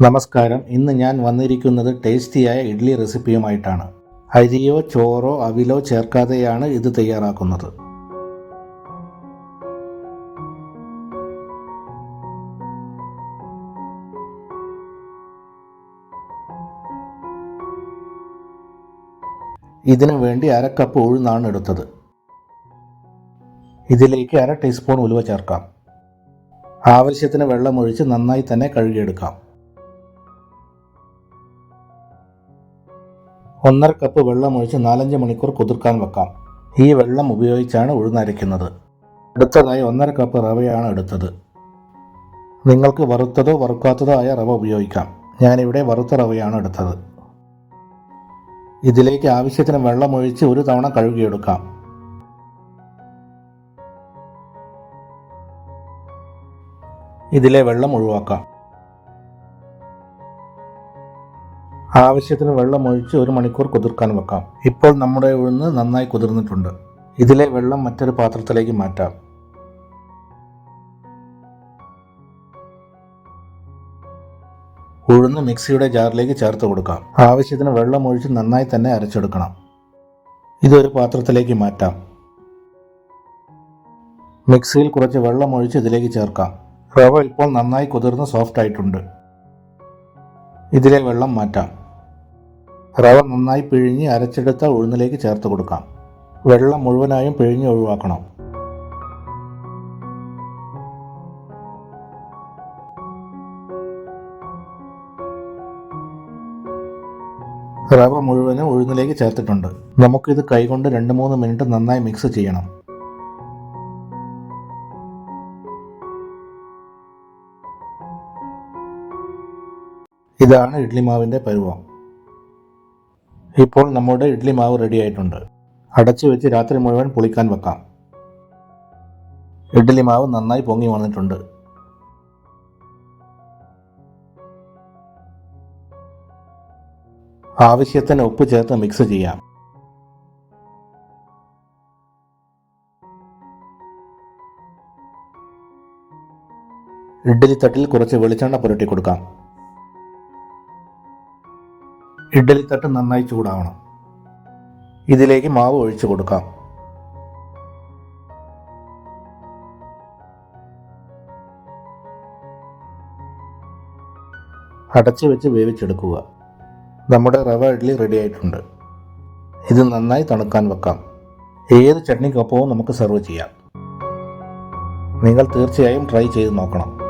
നമസ്കാരം. ഇന്ന് ഞാൻ വന്നിരിക്കുന്നത് ടേസ്റ്റിയായ ഇഡ്ഡലി റെസിപ്പിയുമായിട്ടാണ്. അരിയോ ചോറോ അവിലോ ചേർക്കാതെയാണ് ഇത് തയ്യാറാക്കുന്നത്. ഇതിനു വേണ്ടി അര കപ്പ് ഉഴുന്നാണ് എടുത്തത്. ഇതിലേക്ക് അര ടീസ്പൂൺ ഉലുവ ചേർക്കാം. ആവശ്യത്തിന് വെള്ളമൊഴിച്ച് നന്നായി തന്നെ കഴുകിയെടുക്കാം. ഒന്നര കപ്പ് വെള്ളം വെള്ളമൊഴിച്ച് നാലഞ്ച് മണിക്കൂർ കുതിർക്കാൻ വെക്കാം. ഈ വെള്ളം ഉപയോഗിച്ചാണ് ഉഴുന്നരയ്ക്കുന്നത് അടുത്തതായി ഒന്നര കപ്പ് റവയാണ് എടുത്തത്. നിങ്ങൾക്ക് വറുത്തതോ വറുക്കാത്തതോ ആയ റവ ഉപയോഗിക്കാം. ഞാനിവിടെ വറുത്ത റവയാണ് എടുത്തത്. ഇതിലേക്ക് ആവശ്യത്തിന് വെള്ളം ഒഴിച്ച് ഒരു തവണ കഴുകിയെടുക്കാം. ഇതിലെ വെള്ളം ഒഴിവാക്കാം. ആവശ്യത്തിന് വെള്ളം ഒഴിച്ച് ഒരു മണിക്കൂർ കുതിർക്കാൻ വെക്കാം. ഇപ്പോൾ നമ്മുടെ ഉഴുന്ന് നന്നായി കുതിർന്നിട്ടുണ്ട്. ഇതിലെ വെള്ളം മറ്റൊരു പാത്രത്തിലേക്ക് മാറ്റാം. ഉഴുന്ന് മിക്സിയുടെ ജാറിലേക്ക് ചേർത്ത് കൊടുക്കാം. ആവശ്യത്തിന് വെള്ളം ഒഴിച്ച് നന്നായി തന്നെ അരച്ചെടുക്കണം. ഇതൊരു പാത്രത്തിലേക്ക് മാറ്റാം. മിക്സിയിൽ കുറച്ച് വെള്ളം ഒഴിച്ച് ഇതിലേക്ക് ചേർക്കാം. റവ ഇപ്പോൾ നന്നായി കുതിർന്ന് സോഫ്റ്റ് ആയിട്ടുണ്ട്. ഇതിലെ വെള്ളം മാറ്റാം. റവ നന്നായി പിഴിഞ്ഞ് അരച്ചെടുത്ത ഉഴുന്നിലേക്ക് ചേർത്ത് കൊടുക്കാം. വെള്ളം മുഴുവനായും പിഴിഞ്ഞ് ഒഴിവാക്കണം. റവ മുഴുവനും ഉഴുന്നിലേക്ക് ചേർത്തിട്ടുണ്ട്. നമുക്കിത് കൈകൊണ്ട് രണ്ട് മൂന്ന് മിനിറ്റ് നന്നായി മിക്സ് ചെയ്യണം. ഇതാണ് ഇഡ്ലി മാവിന്റെ പരുവം. ഇപ്പോൾ നമ്മുടെ ഇഡ്ലി മാവ് റെഡി ആയിട്ടുണ്ട്. അടച്ചു വെച്ച് രാത്രി മുഴുവൻ പുളിക്കാൻ വെക്കാം. ഇഡ്ഡലി മാവ് നന്നായി പൊങ്ങി വന്നിട്ടുണ്ട്. ആവശ്യത്തിന് ഉപ്പ് ചേർത്ത് മിക്സ് ചെയ്യാം. ഇഡ്ഡലി തട്ടിൽ കുറച്ച് വെളിച്ചെണ്ണ പുരട്ടി കൊടുക്കാം. ഇഡ്ഡലി തട്ട് നന്നായി ചൂടാവണം. ഇതിലേക്ക് മാവ് ഒഴിച്ചു കൊടുക്കാം. അടച്ചു വെച്ച് വേവിച്ചെടുക്കുക. നമ്മുടെ റവ ഇഡ്ഡലി റെഡി ആയിട്ടുണ്ട്. ഇത് നന്നായി തണുക്കാൻ വെക്കാം. ഏത് ചട്നിക്കൊപ്പവും നമുക്ക് സെർവ് ചെയ്യാം. നിങ്ങൾ തീർച്ചയായും ട്രൈ ചെയ്ത് നോക്കണം.